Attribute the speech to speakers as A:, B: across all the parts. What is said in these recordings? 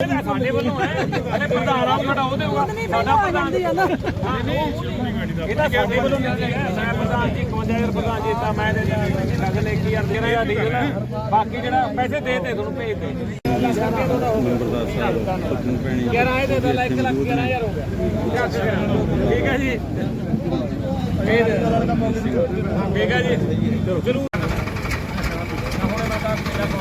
A: ਸਾਡੇ ਵੱਲੋਂ ਹੈ ਅਰੇ ਪ੍ਰਧਾਨ ਆਪ ਸਾਡਾ ਉਹਦੇ ਹੋਗਾ ਸਾਡਾ ਪ੍ਰਧਾਨ ਇਹ ਤਾਂ ਸਾਡੇ ਵੱਲੋਂ ਮਿਲ ਜਾਏਗਾ ਮੈਂ ਪ੍ਰਧਾਨ ਜੀ 51000 ਪ੍ਰਧਾਨ ਜੀ ਤਾਂ ਮੈਂ ਦੇ ਨਗਰ ਨੇ ਕੀ ਅਰਜ਼ੀ ਰਿਹਾ ਡੀਜ਼ਲ ਬਾਕੀ ਜਿਹੜਾ ਪੈਸੇ ਦੇ ਤੇ ਤੁਹਾਨੂੰ ਭੇਜ ਦੇ
B: ਨੰਬਰਦਾਰ ਸਾਹਿਬ ਪਤਨ ਪੈਣੀ
A: 11 ਆਏ ਦੇ ਦੋ ਲੱਖ ਲੱਖ 11000 ਹੋ ਗਿਆ ਠੀਕ ਹੈ ਜੀ ਦੇ ਠੀਕ ਹੈ ਜੀ ਜ਼ਰੂਰ ਹੁਣ ਮੈਂ ਤਾਂ ਮੇਰਾ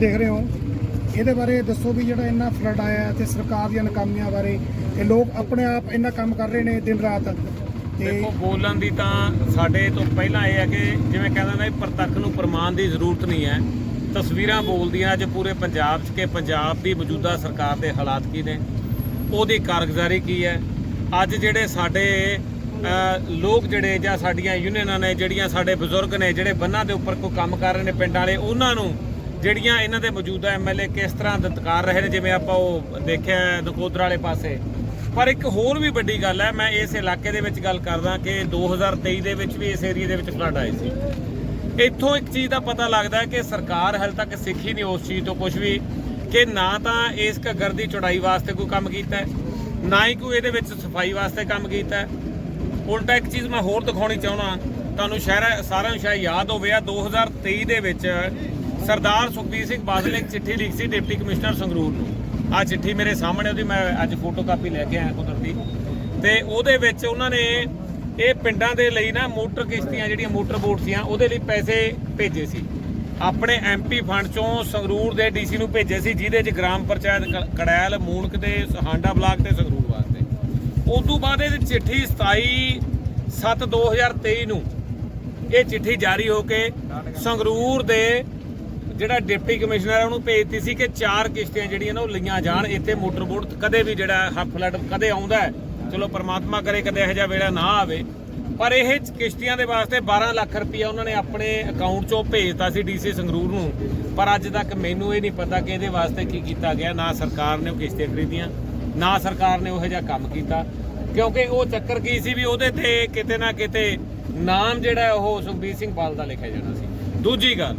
C: ਦੇਖ ਰਹੇ ਹੋ। ਇਹਦੇ ਬਾਰੇ ਦੱਸੋ ਵੀ ਜਿਹੜਾ ਇੰਨਾ ਫਲੱਡ ਆਇਆ ਤੇ ਸਰਕਾਰ ਦੀਆਂ ਨਾਕਾਮੀਆਂ ਬਾਰੇ ਇਹ ਲੋਕ ਆਪਣੇ ਆਪ ਇੰਨਾ ਕੰਮ ਕਰ ਰਹੇ ਨੇ ਦਿਨ ਰਾਤ। ਤੇ
A: ਦੇਖੋ, ਬੋਲਣ ਦੀ ਤਾਂ ਸਾਡੇ ਤੋਂ ਪਹਿਲਾਂ ਇਹ ਹੈ ਕਿ ਜਿਵੇਂ ਕਹਿੰਦਾ ਨਾ ਪ੍ਰਤੱਖ ਨੂੰ ਪ੍ਰਮਾਣ ਦੀ ਜ਼ਰੂਰਤ ਨਹੀਂ ਹੈ। ਤਸਵੀਰਾਂ ਬੋਲਦੀਆਂ ਅੱਜ ਪੂਰੇ ਪੰਜਾਬ 'ਚ ਕਿ ਪੰਜਾਬ ਦੀ ਮੌਜੂਦਾ ਸਰਕਾਰ ਦੇ ਹਾਲਾਤ ਕੀ ਨੇ, ਉਹਦੀ ਕਾਰਗੁਜ਼ਾਰੀ ਕੀ ਹੈ। ਅੱਜ ਜਿਹੜੇ ਸਾਡੇ ਲੋਕ ਜਿਹੜੇ ਜਾਂ ਸਾਡੀਆਂ ਯੂਨੀਅਨਾਂ ਨੇ, ਜਿਹੜੀਆਂ ਸਾਡੇ ਬਜ਼ੁਰਗ ਨੇ, ਜਿਹੜੇ ਬੰਨਾਂ ਦੇ ਉੱਪਰ ਕੋਈ ਕੰਮ ਕਰ ਰਹੇ ਨੇ ਪਿੰਡ ਵਾਲੇ, ਉਹਨਾਂ ਨੂੰ ਜਿਹੜੀਆਂ ਇਹਨਾਂ ਦੇ ਮੌਜੂਦਾ ਐਮਐਲਏ ਕਿਸ ਤਰ੍ਹਾਂ ਦਤਕਾਰ ਰਹੇ ਨੇ, ਜਿਵੇਂ ਆਪਾਂ ਉਹ ਦੇਖਿਆ ਨਕੋਦਰ ਵਾਲੇ ਪਾਸੇ। ਪਰ ਇੱਕ ਹੋਰ ਵੀ ਵੱਡੀ ਗੱਲ ਹੈ, ਮੈਂ ਇਸ ਇਲਾਕੇ ਦੇ ਵਿੱਚ ਗੱਲ ਕਰਦਾ ਕਿ 2023 ਦੇ ਵਿੱਚ ਵੀ ਇਸ ਏਰੀਆ ਦੇ ਵਿੱਚ ਫਲੱਡ ਆਏ ਸੀ। ਇੱਥੋਂ ਇੱਕ ਚੀਜ਼ ਦਾ ਪਤਾ ਲੱਗਦਾ ਕਿ ਸਰਕਾਰ ਹਾਲੇ ਤੱਕ ਸਿੱਖੀ ਨਹੀਂ ਉਸ ਚੀਜ਼ ਤੋਂ ਕੁਝ ਵੀ, ਕਿ ਨਾ ਤਾਂ ਇਸ ਘੱਗਰ ਦੀ ਚੌੜਾਈ ਵਾਸਤੇ ਕੋਈ ਕੰਮ ਕੀਤਾ ਨਾ ਹੀ ਕੋਈ ਇਹਦੇ ਵਿੱਚ ਸਫ਼ਾਈ ਵਾਸਤੇ ਕੰਮ ਕੀਤਾ ਹੈ। ਉਲਟਾ ਇੱਕ ਚੀਜ਼ ਮੈਂ ਹੋਰ ਦਿਖਾਉਣੀ ਚਾਹੁੰਦਾ ਤੁਹਾਨੂੰ ਸ਼ਹਿਰ ਸਾਰਿਆਂ ਨੂੰ ਸ਼ਾਇਦ ਯਾਦ ਹੋਵੇ ਆ 2023 ਦੇ ਵਿੱਚ ਸਰਦਾਰ ਸੁਖਬੀਰ ਸਿੰਘ ਬਾਦਲ ਨੇ ਇੱਕ ਚਿੱਠੀ ਲਿਖੀ ਸੀ ਡਿਪਟੀ ਕਮਿਸ਼ਨਰ ਸੰਗਰੂਰ ਨੂੰ। ਆ ਚਿੱਠੀ ਮੇਰੇ ਸਾਹਮਣੇ ਉਹਦੀ ਮੈਂ ਅੱਜ ਫੋਟੋ ਕਾਪੀ ਲੈ ਕੇ ਆਇਆ ਕੁਦਰਤੀ। ਤੇ ਉਹਦੇ ਵਿੱਚ ਉਹਨਾਂ ਨੇ ਇਹ ਪਿੰਡਾਂ ਦੇ ਲਈ ਨਾ ਮੋਟਰ ਕਿਸ਼ਤੀਆਂ ਜਿਹੜੀਆਂ ਮੋਟਰ ਬੋਟ ਸੀਆਂ, ਉਹਦੇ ਲਈ ਪੈਸੇ ਭੇਜੇ ਸੀ। ਆਪਣੇ ਐਮਪੀ ਫੰਡ ਚੋਂ ਸੰਗਰੂਰ ਦੇ ਡੀਸੀ ਨੂੰ ਭੇਜੇ ਸੀ, ਜਿਹਦੇ 'ਚ ਗ੍ਰਾਮ ਪੰਚਾਇਤ ਕ- ਕੜੈਲ ਮੂਣਕ ਤੇ ਹਾਂਡਾ ਬਲਾਕ ਤੇ ਸੰਗਰੂਰ ਵਾਸਤੇ। ਉਸ ਤੋਂ ਬਾਅਦ ਇਹ ਚਿੱਠੀ 27 7 2023 ਨੂੰ ਇਹ ਚਿੱਠੀ ਜਾਰੀ ਹੋ ਕੇ ਸੰਗਰੂਰ ਦੇ ਜਿਹੜਾ ਡਿਪਟੀ ਕਮਿਸ਼ਨਰ ਹੈ ਉਹਨੂੰ ਭੇਜਤੀ ਸੀ ਕਿ ਚਾਰ ਕਿਸ਼ਤੀਆਂ ਜਿਹੜੀਆਂ ਨੇ ਉਹ ਲਈਆਂ ਜਾਣ, ਇੱਥੇ ਮੋਟਰ ਬੋਟ ਕਦੇ ਵੀ ਜਿਹੜਾ ਹ- ਫਲੱਡ ਕਦੇ ਆਉਂਦਾ ਚਲੋ ਪਰਮਾਤਮਾ ਕਰੇ ਕਦੇ ਇਹੋ ਜਿਹਾ ਵੇਲਾ ਨਾ ਆਵੇ। ਪਰ ਇਹ ਕਿਸ਼ਤੀਆਂ ਦੇ ਵਾਸਤੇ 12 ਲੱਖ ਰੁਪਇਆ ਉਹਨਾਂ ਨੇ ਆਪਣੇ ਅਕਾਊਂਟ ਚੋਂ ਭੇਜਤਾ ਸੀ ਡੀਸੀ ਸੰਗਰੂਰ ਨੂੰ। ਪਰ ਅੱਜ ਤੱਕ ਮੈਨੂੰ ਇਹ ਨਹੀਂ ਪਤਾ ਕਿ ਇਹਦੇ ਵਾਸਤੇ ਕੀ ਕੀਤਾ ਗਿਆ। ਨਾ ਸਰਕਾਰ ਨੇ ਉਹ ਕਿਸ਼ਤੀਆਂ ਖਰੀਦੀਆਂ, ਨਾ ਸਰਕਾਰ ਨੇ ਉਹ ਜਿਹਾ ਕੰਮ ਕੀਤਾ। ਕਿਉਂਕਿ ਉਹ ਚੱਕਰ ਕੀ ਸੀ ਵੀ ਉਹਦੇ ਤੇ ਕਿਤੇ ਨਾ ਕਿਤੇ ਨਾਮ ਜਿਹੜਾ ਉਹ ਸੁਖਬੀਰ ਸਿੰਘ ਬਾਲ ਦਾ ਲਿਖਿਆ ਜਾਣਾ ਸੀ। ਦੂਜੀ ਗੱਲ,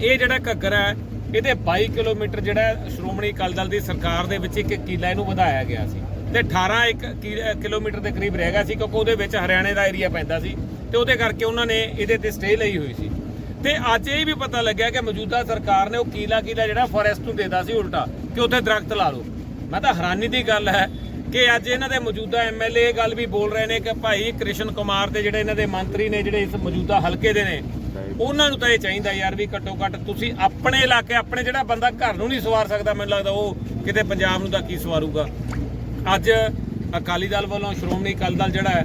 A: ਇਹ ਜਿਹੜਾ ਘੱਗਰ ਹੈ, ਇਹਦੇ 22 ਕਿਲੋਮੀਟਰ ਜਿਹੜਾ ਸ਼੍ਰੋਮਣੀ ਅਕਾਲੀ ਦਲ ਦੀ ਸਰਕਾਰ ਦੇ ਵਿੱਚ ਇੱਕ ਕਿਲਾ ਇਹਨੂੰ ਵਧਾਇਆ ਗਿਆ ਸੀ। ਤੇ 18 ਇੱਕ ਕਿ- ਕਿਲੋਮੀਟਰ ਦੇ ਕਰੀਬ ਰਹਿ ਗਿਆ ਸੀ ਕਿਉਂਕਿ ਉਹਦੇ ਵਿੱਚ ਹਰਿਆਣੇ ਦਾ ਏਰੀਆ ਪੈਂਦਾ ਸੀ ਤੇ ਉਹਦੇ ਕਰਕੇ ਉਹਨਾਂ ਨੇ ਇਹਦੇ ਤੇ ਸਟੇ ਲਈ ਹੋਈ ਸੀ। ਤੇ ਅੱਜ ਇਹ ਵੀ ਪਤਾ ਲੱਗਿਆ ਕਿ ਮੌਜੂਦਾ ਸਰਕਾਰ ਨੇ ਉਹ ਕੀਲਾ ਕੀਲਾ ਜਿਹੜਾ ਫੋਰੈਸਟ ਨੂੰ ਦੇਦਾ ਸੀ ਉਲਟਾ ਕਿ ਉੱਥੇ ਦਰਖਤ ਲਾ ਲਓ। ਮੈਂ ਤਾਂ ਹੈਰਾਨੀ ਦੀ ਗੱਲ ਹੈ ਕਿ ਅੱਜ ਇਹਨਾਂ ਦੇ ਮੌਜੂਦਾ ਐਮਐਲਏ ਇਹ ਗੱਲ ਵੀ ਬੋਲ ਰਹੇ ਨੇ ਕਿ ਭਾਈ ਕ੍ਰਿਸ਼ਨ ਕੁਮਾਰ ਤੇ ਜਿਹੜੇ ਇਹਨਾਂ ਦੇ ਮੰਤਰੀ ਨੇ ਜਿਹੜੇ ਇਸ ਮੌਜੂਦਾ ਹਲਕੇ ਦੇ ਨੇ ਉਹਨਾਂ ਨੂੰ ਤਾਂ ਇਹ ਚਾਹੀਦਾ ਯਾਰ ਵੀ ਘੱਟੋ ਘੱਟ ਤੁਸੀਂ ਆਪਣੇ ਇਲਾਕੇ ਆਪਣੇ ਜਿਹੜਾ ਬੰਦਾ ਘਰ ਨੂੰ ਨਹੀਂ ਸਵਾਰ ਸਕਦਾ ਮੈਨੂੰ ਲੱਗਦਾ ਉਹ ਕਿਤੇ ਪੰਜਾਬ ਨੂੰ ਤਾਂ ਕੀ ਸਵਾਰੂਗਾ। ਅੱਜ ਅਕਾਲੀ ਦਲ ਵੱਲੋਂ ਸ਼੍ਰੋਮਣੀ ਅਕਾਲੀ ਦਲ ਜਿਹੜਾ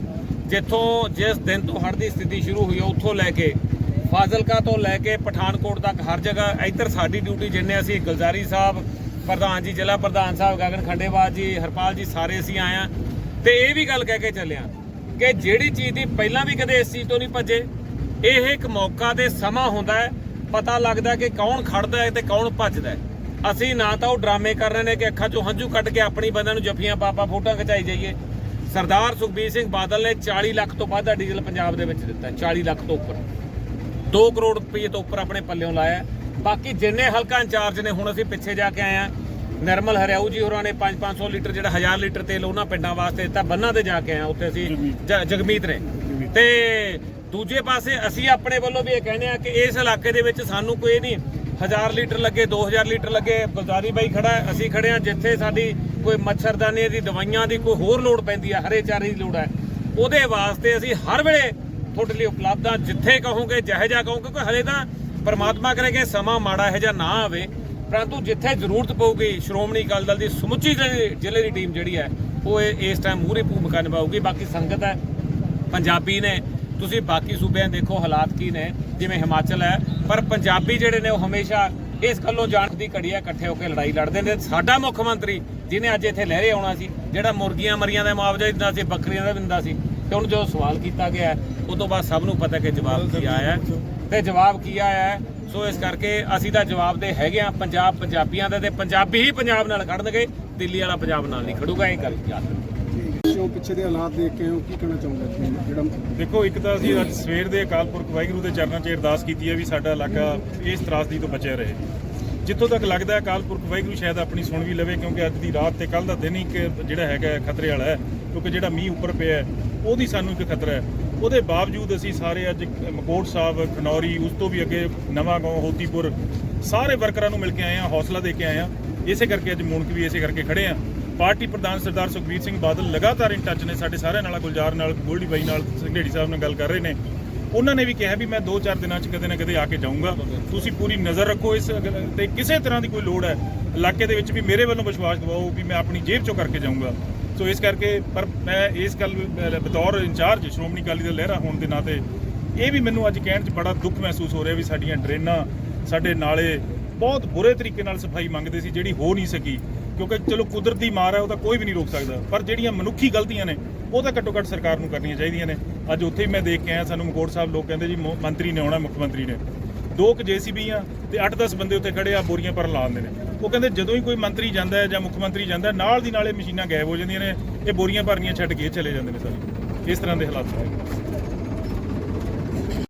A: ਜਿੱਥੋਂ ਜਿਸ ਦਿਨ ਤੋਂ ਹੜ੍ਹ ਦੀ ਸਥਿਤੀ ਸ਼ੁਰੂ ਹੋਈ ਹੈ ਉੱਥੋਂ ਲੈ ਕੇ, ਫਾਜ਼ਿਲਕਾ ਤੋਂ ਲੈ ਕੇ ਪਠਾਨਕੋਟ ਤੱਕ ਹਰ ਜਗ੍ਹਾ ਇੱਧਰ ਸਾਡੀ ਡਿਊਟੀ ਜਿੰਨੇ ਅਸੀਂ, ਗੁਲਜ਼ਾਰੀ ਸਾਹਿਬ, ਪ੍ਰਧਾਨ ਜੀ, ਜ਼ਿਲ੍ਹਾ ਪ੍ਰਧਾਨ ਸਾਹਿਬ, ਗਗਨ ਖੰਡੇਵਾਲ ਜੀ, ਹਰਪਾਲ ਜੀ, ਸਾਰੇ ਅਸੀਂ ਆਏ ਹਾਂ ਤੇ ਇਹ ਵੀ ਗੱਲ ਕਹਿ ਕੇ ਚੱਲਿਆ ਕਿ ਜਿਹੜੀ ਚੀਜ਼ ਦੀ ਪਹਿਲਾਂ ਵੀ ਕਦੇ ਇਸ ਚੀਜ਼ ਤੋਂ ਨਹੀਂ ਭੱਜੇ, ਇਹ ਇੱਕ ਮੌਕਾ ਤੇ ਸਮਾਂ ਹੁੰਦਾ ਹੈ, ਪਤਾ ਲੱਗਦਾ ਕਿ ਕੌਣ ਖੜਦਾ ਹੈ ਤੇ ਕੌਣ ਭੱਜਦਾ ਹੈ। ਅਸੀਂ ਨਾ ਤਾਂ ਉਹ ਡਰਾਮੇ ਕਰ ਰਹੇ ਨੇ ਕਿ ਅੱਖਾਂ 'ਚੋਂ ਹੰਝੂ ਕੱਢ ਕੇ ਆਪਣੀ ਬੰਦਿਆਂ ਨੂੰ ਜੱਫੀਆਂ ਪਾਪਾ ਫੋਟੋਆਂ ਖਿਚਾਈ ਜਾਈਏ। ਸਰਦਾਰ ਸੁਖਬੀਰ ਸਿੰਘ ਬਾਦਲ ਨੇ 40 ਲੱਖ ਤੋਂ ਵੱਧ ਦਾ ਡੀਜ਼ਲ ਪੰਜਾਬ ਦੇ ਵਿੱਚ ਦਿੱਤਾ ਹੈ, 40 ਲੱਖ ਤੋਂ ਉੱਪਰ। 2 ਕਰੋੜ ਰੁਪਏ ਤੋਂ ਉੱਪਰ ਆਪਣੇ ਪੱਲਿਓਂ ਲਾਇਆ। ਬਾਕੀ ਜਿੰਨੇ ਹਲਕਾ ਇੰਚਾਰਜ ਨੇ ਹੁਣ ਅਸੀਂ ਪਿੱਛੇ ਜਾ ਕੇ ਆਏ ਆ ਨਰਮਲ ਹਰਿਆਊ ਜੀ ਹੋਰਾਂ ਨੇ 5-500 ਲੀਟਰ ਜਿਹੜਾ 1000 ਲੀਟਰ ਤੇਲ ਉਹਨਾਂ ਪਿੰਡਾਂ ਵਾਸਤੇ ਦਿੱਤਾ। ਬੰਨਾਂ ਤੇ ਜਾ ਕੇ ਆਏ ਉੱਥੇ ਅਸੀਂ ਜਗਮੀਤ। ਨੇ। ਤੇ ਦੂਜੇ ਪਾਸੇ ਅਸੀਂ ਆਪਣੇ ਵੱਲੋਂ ਵੀ ਇਹ ਕਹਿੰਦੇ ਆ ਕਿ ਇਸ ਇਲਾਕੇ ਦੇ ਵਿੱਚ ਸਾਨੂੰ ਕੋਈ ਨਹੀਂ 1000 ਲੀਟਰ ਲੱਗੇ 2000 ਲੀਟਰ ਲੱਗੇ ਗੁਲਜ਼ਾਰੀ ਬਾਈ ਖੜਾ ਅਸੀਂ ਖੜੇ ਆ ਜਿੱਥੇ ਸਾਡੀ ਕੋਈ ਮੱਛਰਦਾਨੀ ਦੀ, ਦਵਾਈਆਂ ਦੀ ਕੋਈ ਹੋਰ ਲੋੜ ਪੈਂਦੀ ਹੈ ਹਰੇ ਚਾਰੇ ਦੀ ਲੋੜ ਹੈ। ਉਹਦੇ ਵਾਸਤੇ ਅਸੀਂ ਹਰ ਵੇਲੇ ਤੁਹਾਡੇ ਲਈ ਉਪਲਬਧ ਹਾਂ ਜਿੱਥੇ ਕਹੋਗੇ, ਜਿਹੇ ਜਾ ਕਹੋਗੇ, ਕਿਉਂਕਿ ਹਲੇ ਤਾਂ ਪਰਮਾਤਮਾ ਕਰੇ ਕਿ ਸਮਾਂ ਮਾੜਾ ਇਹੋ ਜਿਹਾ ਨਾ ਆਵੇ, ਪਰੰਤੂ ਜਿੱਥੇ ਜ਼ਰੂਰਤ ਪਊਗੀ, ਸ਼੍ਰੋਮਣੀ ਅਕਾਲੀ ਦਲ ਦੀ ਸਮੁੱਚੀ ਜ਼ਿਲ੍ਹੇ ਦੀ ਟੀਮ ਜਿਹੜੀ ਹੈ, ਉਹ ਇਹ- ਇਸ ਟਾਈਮ ਮੂਹਰੇ ਭੂਮਿਕਾ ਨਿਭਾਊਗੀ। ਬਾਕੀ ਸੰਗਤ ਹੈ, ਪੰਜਾਬੀ ਨੇ, ਤੁਸੀਂ ਬਾਕੀ ਸੂਬਿਆਂ ਦੇਖੋ ਹਾਲਾਤ ਕੀ ਨੇ। ਜਿਵੇਂ ਹਿਮਾਚਲ ਹੈ, ਪਰ ਪੰਜਾਬੀ ਜਿਹੜੇ ਨੇ ਉਹ ਹਮੇਸ਼ਾ ਇਸ ਗੱਲੋਂ ਜਾਣ ਦੀ ਘੜੀ ਹੈ, ਇਕੱਠੇ ਹੋ ਕੇ ਲੜਾਈ ਲੜਦੇ ਨੇ। ਸਾਡਾ ਮੁੱਖ ਮੰਤਰੀ ਜਿਹਨੇ ਅੱਜ ਇੱਥੇ ਲਹਿਰੇ ਆਉਣਾ ਸੀ, ਜਿਹੜਾ ਮੁਰਗੀਆਂ ਮਰੀਆਂ ਦਾ ਮੁਆਵਜ਼ਾ ਦਿੰਦਾ ਸੀ, ਬੱਕਰੀਆਂ ਦਾ ਵੀ ਦਿੰਦਾ ਸੀ, ਤੇ ਹੁਣ ਜੋ ਸਵਾਲ ਕੀਤਾ ਗਿਆ ਉਹ ਤੋਂ ਬਾਅਦ ਸਭ ਨੂੰ ਪਤਾ ਕਿ ਜਵਾਬ ਕੀ ਆਇਆ ਹੈ। ਤੇ ਜਵਾਬ ਕੀ ਆਇਆ ਸੋ ਇਸ ਕਰਕੇ ਅਸੀਂ ਤਾਂ ਜਵਾਬ ਦੇ ਹੈਗੇ ਆ ਪੰਜਾਬ ਪੰਜਾਬੀਆਂ ਦਾ ਤੇ ਪੰਜਾਬੀ ਹੀ ਪੰਜਾਬ ਨਾਲ ਖੜਨਗੇ, ਦਿੱਲੀ ਵਾਲਾ ਪੰਜਾਬ ਨਾਲ ਨਹੀਂ ਖੜੂਗਾ, ਇਹ ਗੱਲ ਯਾਦ ਰੱਖੋ
C: ਪਿੱਛੇ ਦੇ ਹਾਲਾਤ ਦੇਖ ਕੇ ਉਹ ਕੀ ਕਹਿਣਾ ਚਾਹੁੰਦੇ ਜਿਹੜਾ
D: ਦੇਖੋ, ਇੱਕ ਤਾਂ ਅਸੀਂ ਅੱਜ ਸਵੇਰ ਦੇ ਅਕਾਲ ਪੁਰਖ ਵਾਹਿਗੁਰੂ ਦੇ ਚਰਨਾਂ 'ਚ ਅਰਦਾਸ ਕੀਤੀ ਹੈ ਵੀ ਸਾਡਾ ਇਲਾਕਾ ਇਸ ਤਰਾਸਦੀ ਤੋਂ ਬਚਿਆ ਰਹੇ। ਜਿੱਥੋਂ ਤੱਕ ਲੱਗਦਾ ਹੈ ਅਕਾਲ ਪੁਰਖ ਵਾਹਿਗੁਰੂ ਸ਼ਾਇਦ ਆਪਣੀ ਸੁਣ ਵੀ ਲਵੇ, ਕਿਉਂਕਿ ਅੱਜ ਦੀ ਰਾਤ ਤੇ ਕੱਲ ਦਾ ਦਿਨ ਹੀ ਇੱਕ ਜਿਹੜਾ ਹੈਗਾ ਖਤਰੇ ਵਾਲਾ ਹੈ, ਕਿਉਂਕਿ ਜਿਹੜਾ ਮੀਂਹ ਉੱਪਰ ਪਿਆ ਉਹਦੀ ਸਾਨੂੰ ਇੱਕ ਖਤਰਾ ਹੈ। ਉਹਦੇ ਬਾਵਜੂਦ ਅਸੀਂ ਸਾਰੇ ਅੱਜ ਮਕੋਟ ਸਾਹਿਬ, ਖਨੌਰੀ, ਉਸ ਤੋਂ ਵੀ ਅੱਗੇ ਨਵਾਂ ਗਾਉਂ, ਹੋਤੀਪੁਰ, ਸਾਰੇ ਵਰਕਰਾਂ ਨੂੰ ਮਿਲ ਕੇ ਆਏ ਆ ਹੌਸਲਾ ਦੇ ਕੇ ਆਏ ਆ ਇਸੇ ਕਰਕੇ ਅੱਜ ਮੂਨਕ ਵੀ ਇਸੇ ਕਰਕੇ ਖੜੇ ਆ ਪਾਰਟੀ ਪ੍ਰਧਾਨ ਸਰਦਾਰ ਸੁਖਬੀਰ ਸਿੰਘ ਬਾਦਲ ਲਗਾਤਾਰ ਇਨ ਟੱਚ ਨੇ ਸਾਡੇ ਸਾਰਿਆਂ ਨਾਲ, ਗੁਲਜ਼ਾਰ ਨਾਲ, ਗੋਲਡੀ ਬਾਈ ਨਾਲ, ਸੰਘੇੜੀ ਸਾਹਿਬ ਨਾਲ ਗੱਲ ਕਰ ਰਹੇ ਨੇ। ਉਹਨਾਂ ਨੇ ਵੀ ਕਿਹਾ ਵੀ ਮੈਂ 2-4 ਦਿਨਾਂ 'ਚ ਕਦੇ ਨਾ ਕਦੇ ਆ ਕੇ ਜਾਊਂਗਾ। ਤੁਸੀਂ ਪੂਰੀ ਨਜ਼ਰ ਰੱਖੋ ਇਸ ਗੱਲ ਤੇ ਕਿਸੇ ਤਰ੍ਹਾਂ ਦੀ ਕੋਈ ਲੋੜ ਹੈ, ਇਲਾਕੇ ਦੇ ਵਿੱਚ ਵੀ ਮੇਰੇ ਵੱਲੋਂ ਵਿਸ਼ਵਾਸ ਦਿਵਾਓ ਵੀ ਮੈਂ ਆਪਣੀ ਜੇਬ 'ਚੋਂ ਕਰਕੇ ਜਾਊਂਗਾ। ਸੋ ਇਸ ਕਰਕੇ, ਪਰ ਮੈਂ ਇਸ ਗੱਲ ਬਤੌਰ ਇੰਚਾਰਜ ਸ਼੍ਰੋਮਣੀ ਅਕਾਲੀ ਦਲ ਲਹਿਰਾ ਹੋਣ ਦੇ ਨਾਤੇ, ਇਹ ਵੀ ਮੈਨੂੰ ਅੱਜ ਕਹਿਣ 'ਚ ਬੜਾ ਦੁੱਖ ਮਹਿਸੂਸ ਹੋ ਰਿਹਾ ਵੀ ਸਾਡੀਆਂ ਡਰੇਨਾਂ ਸਾਡੇ ਨਾਲੇ ਬਹੁਤ ਬੁਰੇ ਤਰੀਕੇ ਨਾਲ ਸਫ਼ਾਈ ਮੰਗਦੇ ਸੀ, ਜਿਹੜੀ ਹੋ ਨਹੀਂ ਸਕੀ। ਕਿਉਂਕਿ ਚਲੋ ਕੁਦਰਤੀ ਮਾਰ ਹੈ, ਉਹ ਤਾਂ ਕੋਈ ਵੀ ਨਹੀਂ ਰੋਕ ਸਕਦਾ। ਪਰ ਜਿਹੜੀਆਂ ਮਨੁੱਖੀ ਗਲਤੀਆਂ ਨੇ, ਉਹ ਤਾਂ ਘੱਟੋ ਘੱਟ ਸਰਕਾਰ ਨੂੰ ਕਰਨੀਆਂ ਚਾਹੀਦੀਆਂ ਨੇ। ਅੱਜ ਉੱਥੇ ਹੀ ਮੈਂ ਦੇਖ ਕੇ ਆਇਆ, ਸਾਨੂੰ ਮਕੋੜ ਸਾਹਿਬ ਲੋਕ ਕਹਿੰਦੇ ਜੀ, ਮੋ- ਮੰਤਰੀ ਨੇ ਆਉਣਾ, ਮੁੱਖ ਮੰਤਰੀ ਨੇ। ਦੋ ਕੁ ਜੀਸੀਬੀ ਆ ਤੇ 8-10 ਬੰਦੇ ਉੱਥੇ ਖੜੇ ਆ ਬੋਰੀਆਂ ਪਰ ਲਾ ਦਿੰਦੇ ਨੇ। ਉਹ ਕਹਿੰਦੇ ਜਦੋਂ ਹੀ ਕੋਈ ਮੰਤਰੀ ਜਾਂਦਾ ਹੈ ਜਾਂ ਮੁੱਖ ਮੰਤਰੀ ਜਾਂਦਾ ਨਾਲ ਦੀ ਨਾਲੇ ਮਸ਼ੀਨਾਂ ਗਾਇਬ ਹੋ ਜਾਂਦੀਆਂ ਨੇ, ਇਹ ਬੋਰੀਆਂ ਭਰਨੀਆਂ ਛੱਡ ਕੇ ਚਲੇ ਜਾਂਦੇ ਨੇ ਸਾਰੇ। ਇਸ ਤਰ੍ਹਾਂ ਦੇ ਹਾਲਾਤ ਨੇ।